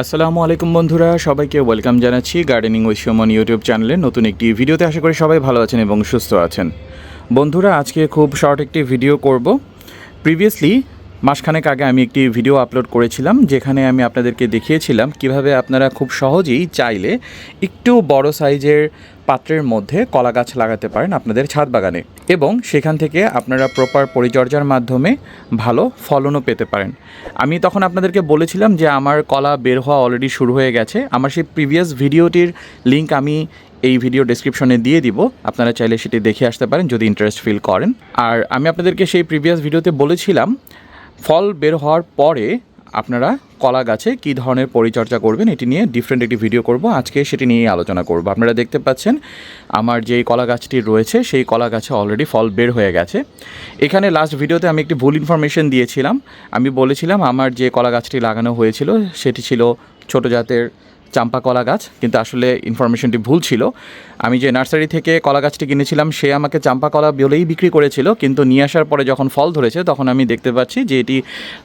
আসসালামু আলাইকুম বন্ধুরা, সবাইকে ওয়েলকাম জানাচ্ছি গার্ডেনিং সুমন ইউটিউব চ্যানেলে নতুন একটি ভিডিওতে আশা করি সবাই ভালো আছেন এবং সুস্থ আছেন। বন্ধুরা, আজকে খুব শর্ট একটি ভিডিও করব। প্রিভিয়াসলি মাসখানেক আগে আমি একটি ভিডিও আপলোড করেছিলাম, যেখানে আমি আপনাদেরকে দেখিয়েছিলাম কীভাবে আপনারা খুব সহজেই চাইলে একটু বড় সাইজের পাত্রের মধ্যে কলা গাছ লাগাতে পারেন আপনাদের ছাদ বাগানে। এবং সেখান থেকে আপনারা প্রপার পরিচর্যার মাধ্যমে ভালো ফলনও পেতে পারেন। আমি তখন আপনাদেরকে বলেছিলাম যে আমার কলা বের হওয়া অলরেডি শুরু হয়ে গেছে। আমার সেই প্রিভিয়াস ভিডিওটির লিংক আমি এই ভিডিও ডেসক্রিপশনে দিয়ে দিব। আপনারা চাইলে সেটি দেখে আসতে পারেন যদি ইন্টারেস্ট ফিল করেন। আর আমি আপনাদেরকে সেই প্রিভিয়াস ভিডিওতে বলেছিলাম, ফল বের হওয়ার পরে আপনারা কলা গাছে কী ধরনের পরিচর্যা করবেন, এটি নিয়ে ডিফারেন্ট একটি ভিডিও করব। আজকে সেটি নিয়েই আলোচনা করব। আপনারা দেখতে পাচ্ছেন, আমার যেই কলা গাছটি রয়েছে, সেই কলা গাছে অলরেডি ফল বের হয়ে গেছে। এখানে লাস্ট ভিডিওতে আমি একটি ভুল ইনফরমেশন দিয়েছিলাম। আমি বলেছিলাম, আমার যে কলা গাছটি লাগানো হয়েছিল, সেটি ছিল ছোট জাতের চাম্পা কলা গাছ, কিন্তু আসলে ইনফরমেশনটি ভুল ছিল। আমি যে নার্সারি থেকে কলা গাছটি কিনেছিলাম, সে আমাকে চাম্পা কলা বলেই বিক্রি করেছিল, কিন্তু নিয়ে আসার পরে যখন ফল ধরেছে, তখন আমি দেখতে পাচ্ছি যে এটি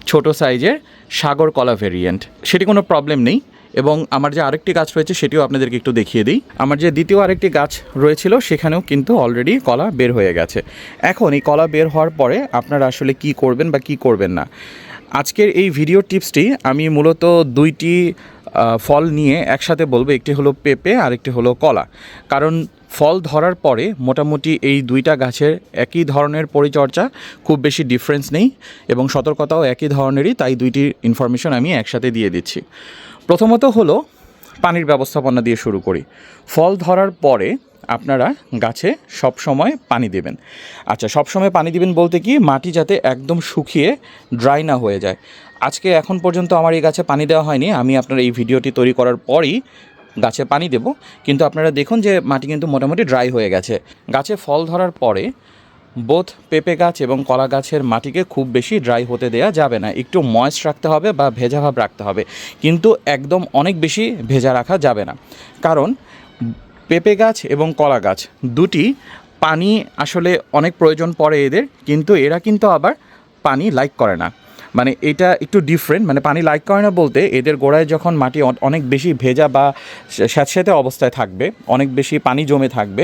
ছোট সাইজের সাগর কলা ভেরিয়েন্ট সেটি কোনো প্রবলেম নেই এবং আমার যে আরেকটি গাছ রয়েছে, সেটিও আপনাদেরকে একটু দেখিয়ে দিই। আমার যে দ্বিতীয় আরেকটি গাছ রয়েছিল, সেখানেও কিন্তু অলরেডি কলা বের হয়ে গেছে। এখন এই কলা বের হওয়ার পরে আপনারা আসলে কি করবেন বা কি করবেন না? আজকের এই ভিডিও টিপসটি আমি মূলত দুইটি ফল নিয়ে একসাথে বলব, একটি হলো পেঁপে আর একটি হলো কলা। কারণ ফল ধরার পরে মোটামুটি এই দুইটা গাছের একই ধরনের পরিচর্যা, খুব বেশি ডিফারেন্স নেই এবং সতর্কতাও একই ধরনেরই, তাই দুইটি ইনফরমেশন আমি একসাথে দিয়ে দিচ্ছি। প্রথমত হলো পানির ব্যবস্থাপনা দিয়ে শুরু করি। ফল ধরার পরে আপনারা গাছে সব সময় পানি দেবেন। আচ্ছা সব সময় পানি দিবেন বলতে কি, মাটি যাতে একদম শুকিয়ে ড্রাই না হয়ে যায়। আজকে এখন পর্যন্ত আমার এই গাছে পানি দেওয়া হয়নি। আমি আপনার এই ভিডিওটি তৈরি করার পরই গাছে পানি দেব। কিন্তু আপনারা দেখুন যে মাটি কিন্তু মোটামুটি ড্রাই হয়ে গেছে। গাছে ফল ধরার পরে বোধ পেঁপে গাছ এবং কলা গাছের মাটিকে খুব বেশি ড্রাই হতে দেয়া যাবে না। একটু ময়েস্ট রাখতে হবে বা ভেজা ভাব রাখতে হবে। কিন্তু একদম অনেক বেশি ভেজা রাখা যাবে না। কারণ পেঁপে গাছ এবং কলা গাছ দুটি পানি আসলে অনেক প্রয়োজন পড়ে এদের। কিন্তু এরা কিন্তু আবার পানি লাইক করে না। মানে এটা একটু ডিফারেন্ট মানে পানি লাইক করে না বলতে এদের গোড়ায় যখন মাটি অনেক বেশি ভেজা বা স্যাঁতস্যাঁতে অবস্থায় থাকবে, অনেক বেশি পানি জমে থাকবে,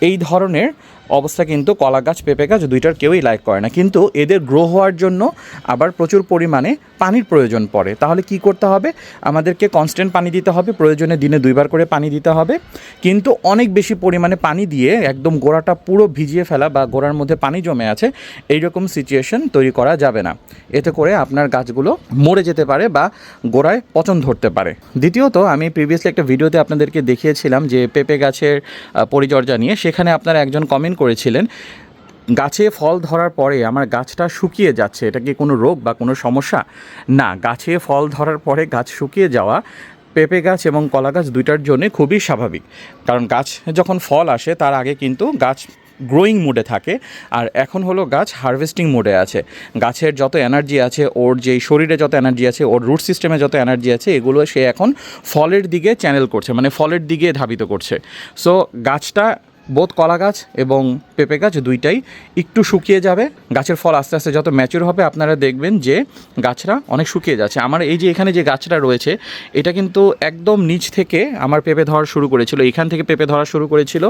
এই ধরনের অবস্থা কিন্তু কলা গাছ, পেঁপে গাছ দুইটার কেউই লাইক করে না। কিন্তু এদের গ্রো হওয়ার জন্য আবার প্রচুর পরিমাণে পানির প্রয়োজন পড়ে। তাহলে কি করতে হবে? আমাদেরকে কনস্ট্যান্ট পানি দিতে হবে। প্রয়োজনে দিনে দুইবার করে পানি দিতে হবে। কিন্তু অনেক বেশি পরিমাণে পানি দিয়ে একদম গোড়াটা পুরো ভিজিয়ে ফেলা বা গোড়ার মধ্যে পানি জমে আছে, এইরকম সিচুয়েশন তৈরি করা যাবে না। এতে করে আপনার গাছগুলো মরে যেতে পারে বা গোড়ায় পচন ধরতে পারে। দ্বিতীয়ত, আমি প্রিভিয়াসলি একটা ভিডিওতে আপনাদেরকে দেখিয়েছিলাম যে পেঁপে গাছের পরিচর্যা নিয়ে। সেখানে আপনারা একজন কমেন্ট করেছিলেন, গাছে ফল ধরার পরে আমার গাছটা শুকিয়ে যাচ্ছে, এটা কি কোনো রোগ বা কোনো সমস্যা? না, গাছে ফল ধরার পরে গাছ শুকিয়ে যাওয়া, পেঁপে গাছ এবং কলা গাছ দুইটার জন্য খুবই স্বাভাবিক। কারণ গাছ যখন ফল আসে, তার আগে কিন্তু গাছ গ্রোয়িং মোডে থাকে, আর এখন হলো গাছ হারভেস্টিং মোডে আছে। গাছের যত এনার্জি আছে, ওর যেই শরীরে যত এনার্জি আছে, ওর রুট সিস্টেমে যত এনার্জি আছে, এগুলো সে এখন ফলের দিকে চ্যানেল করছে মানে ফলের দিকে ধাবিত করছে। সো গাছটা বোধ কলা গাছ এবং পেঁপে গাছ দুইটাই একটু শুকিয়ে যাবে। গাছের ফল আস্তে আস্তে যত ম্যাচুর হবে আপনারা দেখবেন যে গাছরা অনেক শুকিয়ে যাচ্ছে। আমার এই যে এখানে যে গাছটা রয়েছে, এটা কিন্তু একদম নিচ থেকে আমার পেঁপে ধরা শুরু করেছিল। এখান থেকে পেঁপে ধরা শুরু করেছিল।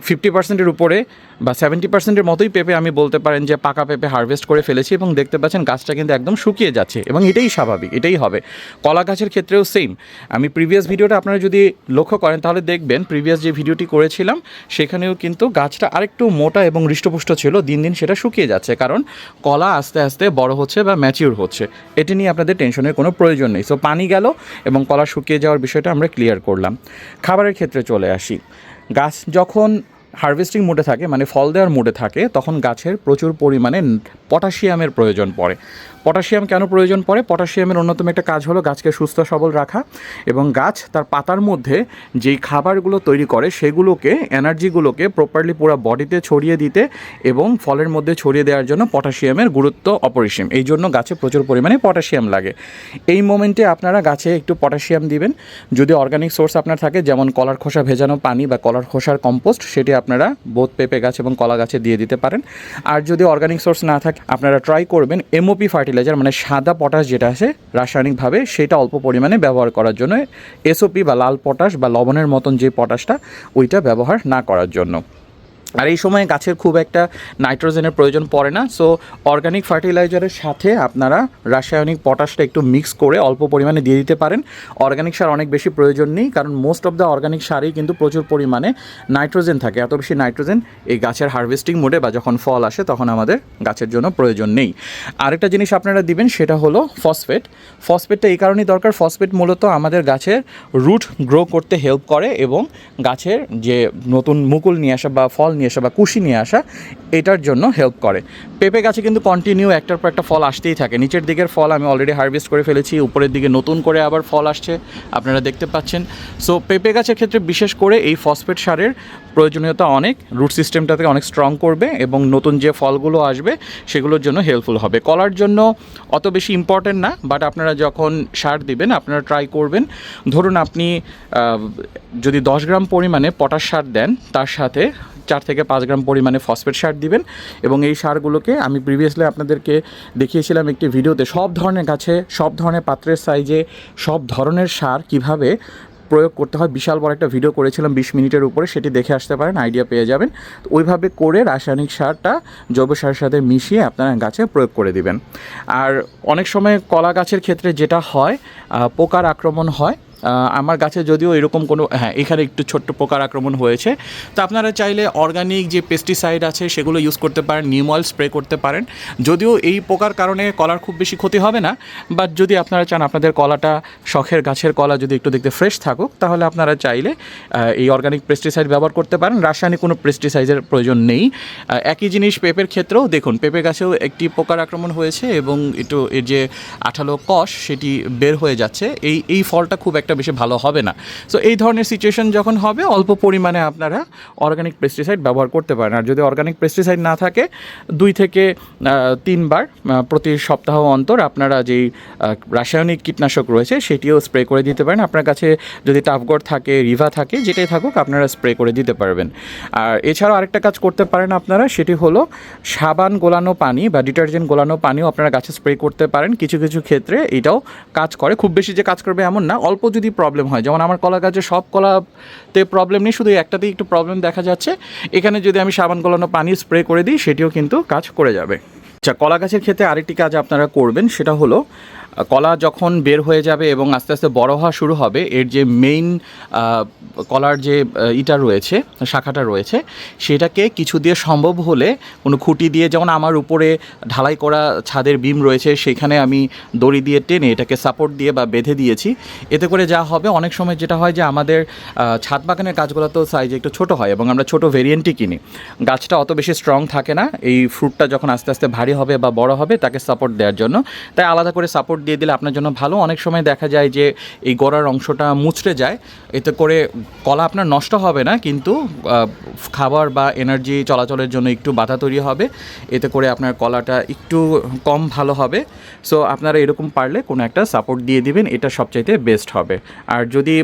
ফিফটি পার্সেন্টের উপরে বা সেভেন্টি পার্সেন্টের মতোই পেঁপে আমি বলতে পারেন যে পাকা পেঁপে হারভেস্ট করে ফেলেছি এবং দেখতে পাচ্ছেন গাছটা কিন্তু একদম শুকিয়ে যাচ্ছে এবং এটাই স্বাভাবিক, এটাই হবে। কলা গাছের ক্ষেত্রেও সেম আমি প্রিভিয়াস ভিডিওটা আপনারা যদি লক্ষ্য করেন তাহলে দেখবেন প্রিভিয়াস যে ভিডিওটি করেছিলাম, সেখানেও কিন্তু গাছটা আরেকটু মোটা এবং হৃষ্টপুষ্ট ছিল, দিন দিন সেটা শুকিয়ে যাচ্ছে কারণ কলা আস্তে আস্তে বড় হচ্ছে বা ম্যাচিউর হচ্ছে। এটি নিয়ে আপনাদের টেনশনের কোনো প্রয়োজন নেই। সো পানি গেল এবং কলা শুকিয়ে যাওয়ার বিষয়টা আমরা ক্লিয়ার করলাম। খাবারের ক্ষেত্রে চলে আসি। গাছ যখন হারভেস্টিং মোডে থাকে মানে ফল দেওয়ার মোডে থাকে, তখন গাছের প্রচুর পরিমাণে পটাশিয়ামের প্রয়োজন পড়ে। পটাশিয়াম কেন প্রয়োজন পড়ে? পটাশিয়ামের অন্যতম একটা কাজ হলো গাছকে সুস্থ সবল রাখা এবং গাছ তার পাতার মধ্যে যেই খাবারগুলো তৈরি করে, সেগুলোকে, এনার্জিগুলোকে প্রপারলি পুরো বডিতে ছড়িয়ে দিতে এবং ফলের মধ্যে ছড়িয়ে দেওয়ার জন্য পটাশিয়ামের গুরুত্ব অপরিসীম। এই জন্য গাছে প্রচুর পরিমাণে পটাশিয়াম লাগে। এই মোমেন্টে আপনারা গাছে একটু পটাশিয়াম দিবেন। যদি অর্গানিক সোর্স আপনার থাকে, যেমন কলার খোসা ভেজানো পানি বা কলার খোসার কম্পোস্ট সেটি আপনারা বোধ পেঁপে গাছ এবং কলা গাছে দিয়ে দিতে পারেন। আর যদি অর্গানিক সোর্স না থাকে, আপনারা ট্রাই করবেন এমওপি ফার্টিলাইজার মানে সাদা পটাশ যেটা আছে, রাসায়নিকভাবে সেটা অল্প পরিমাণে ব্যবহার করার জন্য। এসওপি বা লাল পটাশ বা লবণের মতন যে পটাশটা ওইটা ব্যবহার না করার জন্য। আর এই সময় গাছের খুব একটা নাইট্রোজেনের প্রয়োজন পড়ে না। সো অর্গানিক ফার্টিলাইজারের সাথে আপনারা রাসায়নিক পটাশটা একটু মিক্স করে অল্প পরিমাণে দিয়ে দিতে পারেন। অর্গানিক সার অনেক বেশি প্রয়োজন নেই, কারণ মোস্ট অফ দ্য অর্গানিক সারেই কিন্তু প্রচুর পরিমাণে নাইট্রোজেন থাকে। এত বেশি নাইট্রোজেন এই গাছের হারভেস্টিং মোডে বা যখন ফল আসে তখন আমাদের গাছের জন্য প্রয়োজন নেই। আরেকটা জিনিস আপনারা দিবেন, সেটা হলো ফসফেট ফসফেটটা এই কারণেই দরকার ফসফেট মূলত আমাদের গাছের রুট গ্রো করতে হেল্প করে এবং গাছের যে নতুন মুকুল নিয়ে আসা বা ফল নিয়ে আসা বা কুশি নিয়ে আসা, এটার জন্য হেল্প করে। পেঁপে গাছে কিন্তু কন্টিনিউ একটার পর একটা ফল আসতেই থাকে। নিচের দিকের ফল আমি অলরেডি হারভেস্ট করে ফেলেছি, উপরের দিকে নতুন করে আবার ফল আসছে, আপনারা দেখতে পাচ্ছেন। সো পেঁপে গাছের ক্ষেত্রে বিশেষ করে এই ফসফেট সারের প্রয়োজনীয়তা অনেক রুট সিস্টেমটাকে অনেক স্ট্রং করবে এবং নতুন যে ফলগুলো আসবে, সেগুলোর জন্য হেল্পফুল হবে। কলার জন্য অত বেশি ইম্পর্টেন্ট না বাট আপনারা যখন সার দিবেন, আপনারা ট্রাই করবেন। ধরুন আপনি যদি দশ গ্রাম পরিমাণে পটাশ সার দেন, তার সাথে চার থেকে পাঁচ গ্রাম পরিমাণে ফসফেট সার দিবেন এবং এই সারগুলোকে আমি প্রিভিয়াসলি আপনাদেরকে দেখিয়েছিলাম একটি ভিডিওতে, সব ধরনের গাছে, সব ধরনের পাত্রের সাইজে সব ধরনের সার কীভাবে প্রয়োগ করতে হয়, বিশাল বড় একটা ভিডিও করেছিলাম বিশ মিনিটের উপরে, সেটি দেখে আসতে পারেন আইডিয়া পেয়ে যাবেন। ওইভাবে করে রাসায়নিক সারটা জৈব সারের সাথে মিশিয়ে আপনারা গাছে প্রয়োগ করে দিবেন। আর অনেক সময় কলা গাছের ক্ষেত্রে যেটা হয় পোকার আক্রমণ হয় আমার গাছে যদিও এরকম কোনো হ্যাঁ এখানে একটু ছোট্ট পোকার আক্রমণ হয়েছে। তো আপনারা চাইলে অর্গানিক যে পেস্টিসাইড আছে সেগুলো ইউজ করতে পারেন নিম অয়েল স্প্রে করতে পারেন। যদিও এই পোকার কারণে কলার খুব বেশি ক্ষতি হবে না বাট যদি আপনারা চান আপনাদের কলাটা শখের গাছের কলা যদি একটু দেখতে ফ্রেশ থাকুক, তাহলে আপনারা চাইলে এই অর্গানিক পেস্টিসাইড ব্যবহার করতে পারেন। রাসায়নিক কোনো পেস্টিসাইডের প্রয়োজন নেই। একই জিনিস পেঁপের ক্ষেত্রেও দেখুন, পেঁপে গাছেও একটি পোকার আক্রমণ হয়েছে এবং একটু এর যে আঠালো কষ, সেটি বের হয়ে যাচ্ছে। এই এই ফলটা খুব একটা বেশি ভালো হবে না। সো এই ধরনের সিচুয়েশন যখন হবে, অল্প পরিমাণে আপনারা অর্গানিক পেস্টিসাইড ব্যবহার করতে পারেন। আর যদি অর্গানিক পেস্টিসাইড না থাকে, দুই থেকে তিনবার প্রতি সপ্তাহ অন্তর আপনারা যেই রাসায়নিক কীটনাশক রয়েছে, সেটিও স্প্রে করে দিতে পারেন। আপনার কাছে যদি টাফগড় থাকে রিভা থাকে, যেটাই থাকুক, আপনারা স্প্রে করে দিতে পারবেন। আর এছাড়াও আরেকটা কাজ করতে পারেন আপনারা, সেটি হলো সাবান গোলানো পানি বা ডিটারজেন্ট গোলানো পানিও আপনারা গাছে স্প্রে করতে পারেন। কিছু কিছু ক্ষেত্রে এটাও কাজ করে। খুব বেশি যে কাজ করবে এমন না, অল্প যদি প্রবলেম হয়। যেমন আমার কলা গাছে সব কলাতে প্রবলেম নেই, শুধু একটাতেই একটু প্রবলেম দেখা যাচ্ছে। এখানে যদি আমি সাবান কলানো পানি স্প্রে করে দিই, সেটিও কিন্তু কাজ করে যাবে। আচ্ছা কলা গাছের ক্ষেত্রে আরেকটি কাজ আপনারা করবেন, সেটা হলো কলা যখন বের হয়ে যাবে এবং আস্তে আস্তে বড় হওয়া শুরু হবে, এর যে মেইন কলার যে ইটা রয়েছে, শাখাটা রয়েছে, সেটাকে কিছু দিয়ে সম্ভব হলে কোনো খুঁটি দিয়ে, যেমন আমার উপরে ঢালাই করা ছাদের বিম রয়েছে, সেখানে আমি দড়ি দিয়ে টেনে এটাকে সাপোর্ট দিয়ে বা বেঁধে দিয়েছি। এতে করে যা হবে, অনেক সময় যেটা হয় যে আমাদের ছাদ বাগানের গাছগুলো তো সাইজ একটু ছোট হয় এবং আমরা ছোট ভেরিয়েন্টই কিনি। গাছটা অত বেশি স্ট্রং থাকে না, এই ফ্রুটটা যখন আস্তে আস্তে ভারী হবে বা বড় হবে, তাকে সাপোর্ট দেওয়ার জন্য। তাই আলাদা করে সাপোর্ট দিয়ে দিলে আপনার জন্য ভালো। অনেক সময় দেখা যায় যে এই গোড়ার অংশটা মুচড়ে যায়, এতে করে কলা আপনার নষ্ট হবে না, কিন্তু খাবার বা এনার্জি চলাচলের জন্য একটু বাধা তৈরি হবে। এতে করে আপনার কলাটা একটু কম ভালো হবে। সো আপনারা এরকম পারলে কোনো একটা সাপোর্ট দিয়ে দিবেন, এটা সবচাইতে বেস্ট হবে। আর যদি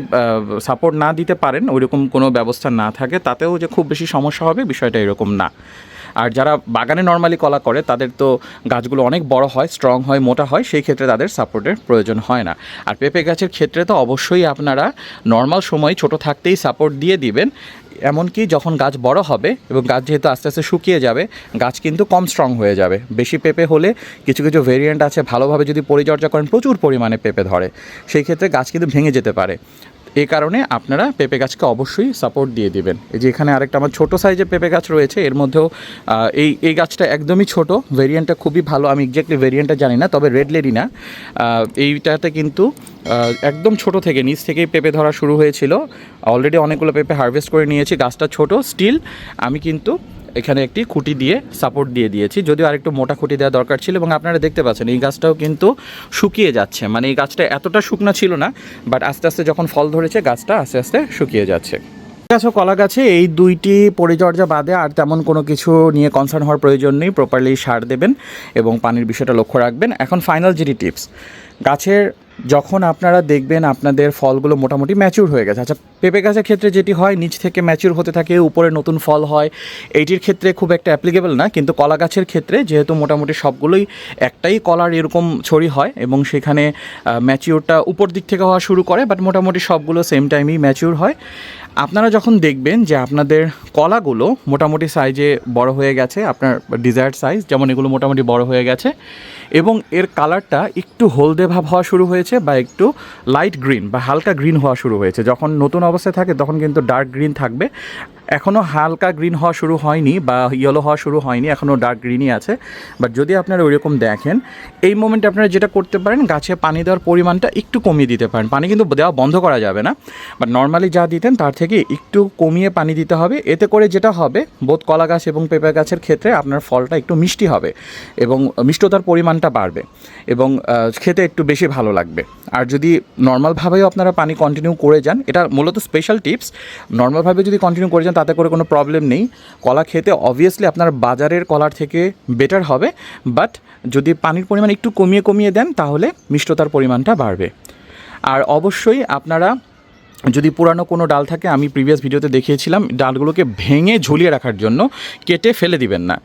সাপোর্ট না দিতে পারেন, ওইরকম কোনো ব্যবস্থা না থাকে, তাতেও যে খুব বেশি সমস্যা হবে, বিষয়টা এরকম না। আর যারা বাগানে নর্মালি কলা করে, তাদের তো গাছগুলো অনেক বড় হয় স্ট্রং হয়, মোটা হয়, সেই ক্ষেত্রে তাদের সাপোর্টের প্রয়োজন হয় না। আর পেঁপে গাছের ক্ষেত্রে তো অবশ্যই আপনারা নর্মাল সময় ছোট থাকতেই সাপোর্ট দিয়ে দিবেন। এমনকি যখন গাছ বড় হবে এবং গাছ যেহেতু আস্তে আস্তে শুকিয়ে যাবে, গাছ কিন্তু কম স্ট্রং হয়ে যাবে। বেশি পেঁপে হলে কিছু কিছু ভেরিয়েন্ট আছে, ভালোভাবে যদি পরিচর্যা করেন, প্রচুর পরিমাণে পেঁপে ধরে। সেই ক্ষেত্রে গাছ কিন্তু ভেঙে যেতে পারে। এই কারণে আপনারা পেঁপে গাছকে অবশ্যই সাপোর্ট দিয়ে দিবেন। এই যে এখানে আরেকটা আমার ছোটো সাইজের পেঁপে গাছ রয়েছে, এর মধ্যেও এই এই গাছটা একদমই ছোট ভেরিয়েন্টটা খুবই ভালো, আমি এক্স্যাক্টলি ভেরিয়েন্টটা জানি না, তবে রেড লেডি না। এইটাতে কিন্তু একদম ছোট থেকে, নিচ থেকেই পেঁপে ধরা শুরু হয়েছিল। অলরেডি অনেকগুলো পেঁপে হারভেস্ট করে নিয়েছি, গাছটা ছোট স্টিল আমি কিন্তু এখানে একটি খুঁটি দিয়ে সাপোর্ট দিয়ে দিয়েছি। যদিও আরেকটু মোটা খুঁটি দেওয়া দরকার ছিল এবং আপনারা দেখতে পাচ্ছেন, এই গাছটাও কিন্তু শুকিয়ে যাচ্ছে। মানে এই গাছটা এতটা শুকনো ছিল না বাট আস্তে আস্তে যখন ফল ধরেছে, গাছটা আস্তে আস্তে শুকিয়ে যাচ্ছে। গাছ কলা গাছে এই দুইটি পরিচর্যা বাদে আর তেমন কোনো কিছু নিয়ে কনসার্ন হওয়ার প্রয়োজন নেই। প্রপারলি সার দেবেন এবং পানির বিষয়টা লক্ষ্য রাখবেন। এখন ফাইনাল যেটি টিপস গাছের যখন আপনারা দেখবেন আপনাদের ফলগুলো মোটামুটি ম্যাচিউর হয়ে গেছে। আচ্ছা পেঁপে গাছের ক্ষেত্রে যেটি হয়, নিচ থেকে ম্যাচিউর হতে থাকে, উপরে নতুন ফল হয়, এইটির ক্ষেত্রে খুব একটা অ্যাপ্লিকেবল না, কিন্তু কলা গাছের ক্ষেত্রে যেহেতু মোটামুটি সবগুলোই একটাই কলার এরকম ছড়ি হয় এবং সেখানে ম্যাচিউরটা উপর দিক থেকে হওয়া শুরু করে বাট মোটামুটি সবগুলো সেম টাইমেই ম্যাচিউর হয়। আপনারা যখন দেখবেন যে আপনাদের কলাগুলো মোটামুটি সাইজে বড় হয়ে গেছে, আপনার ডিজায়ার সাইজ যেমন এগুলো মোটামুটি বড় হয়ে গেছে, এবং এর কালারটা একটু হলদে ভাব হওয়া শুরু হয়েছে বা একটু লাইট গ্রিন বা হালকা গ্রিন হওয়া শুরু হয়েছে। যখন নতুন অবস্থায় থাকে, তখন কিন্তু ডার্ক গ্রিন থাকবে। এখনও হালকা গ্রিন হওয়া শুরু হয়নি বা ইয়েলো হওয়া শুরু হয়নি এখনও ডার্ক গ্রিনই আছে। বাট যদি আপনারা ওইরকম দেখেন, এই মোমেন্টে আপনারা যেটা করতে পারেন, গাছে পানি দেওয়ার পরিমাণটা একটু কমিয়ে দিতে পারেন। পানি কিন্তু দেওয়া বন্ধ করা যাবে না। বাট নর্মালি যা দিতেন তার থেকে একটু কমিয়ে পানি দিতে হবে। এতে করে যেটা হবে বোধ কলা গাছ এবং পেঁপে গাছের ক্ষেত্রে আপনার ফলটা একটু মিষ্টি হবে এবং মিষ্টতার পরিমাণটা বাড়বে এবং খেতে একটু বেশি ভালো লাগবে। আর যদি নর্মালভাবেও আপনারা পানি কন্টিনিউ করে যান, এটা মূলত স্পেশাল টিপস নর্মালভাবে যদি কন্টিনিউ করে যান তাতে করে কোনো প্রবলেম নেই। কলা খেতে অবভিয়াসলি আপনার বাজারের কলার থেকে বেটার হবে। বাট যদি পানির পরিমাণ একটু কমিয়ে কমিয়ে দেন, তাহলে মিষ্টতার পরিমাণটা বাড়বে। আর অবশ্যই আপনারা যদি পুরানো কোনো ডাল থাকে, আমি প্রিভিয়াস ভিডিওতে দেখিয়েছিলাম, ডালগুলোকে ভেঙে ঝুলিয়ে রাখার জন্য কেটে ফেলে দিবেন না।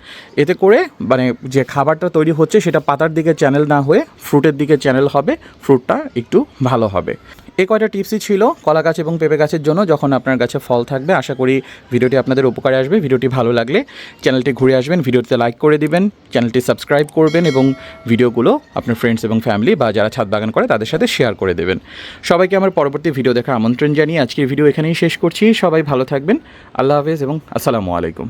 এতে করে মানে যে খাবারটা তৈরি হচ্ছে, সেটা পাতার দিকে চ্যানেল না হয়ে ফ্রুটের দিকে চ্যানেল হবে ফ্রুটটা একটু ভালো হবে। এ কয়টা টিপসই ছিল, কলা গাছ এবং পেঁপে গাছের জন্য, যখন আপনার কাছে ফল থাকবে, আশা করি ভিডিওটি আপনাদের উপকারে আসবে। ভিডিওটি ভালো লাগলে চ্যানেলটি ঘুরে আসবেন ভিডিওতে লাইক করে দিবেন চ্যানেলটি সাবস্ক্রাইব করবেন এবং ভিডিওগুলো আপনার ফ্রেন্ডস এবং ফ্যামিলি বা যারা ছাদ বাগান করে, তাদের সাথে শেয়ার করে দেবেন। সবাইকে আমার পরবর্তী ভিডিও দেখার আমন্ত্রণ জানিয়ে আজকের ভিডিও এখানেই শেষ করছি। সবাই ভালো থাকবেন। আল্লাহ হাফেজ এবং আসসালামু আলাইকুম।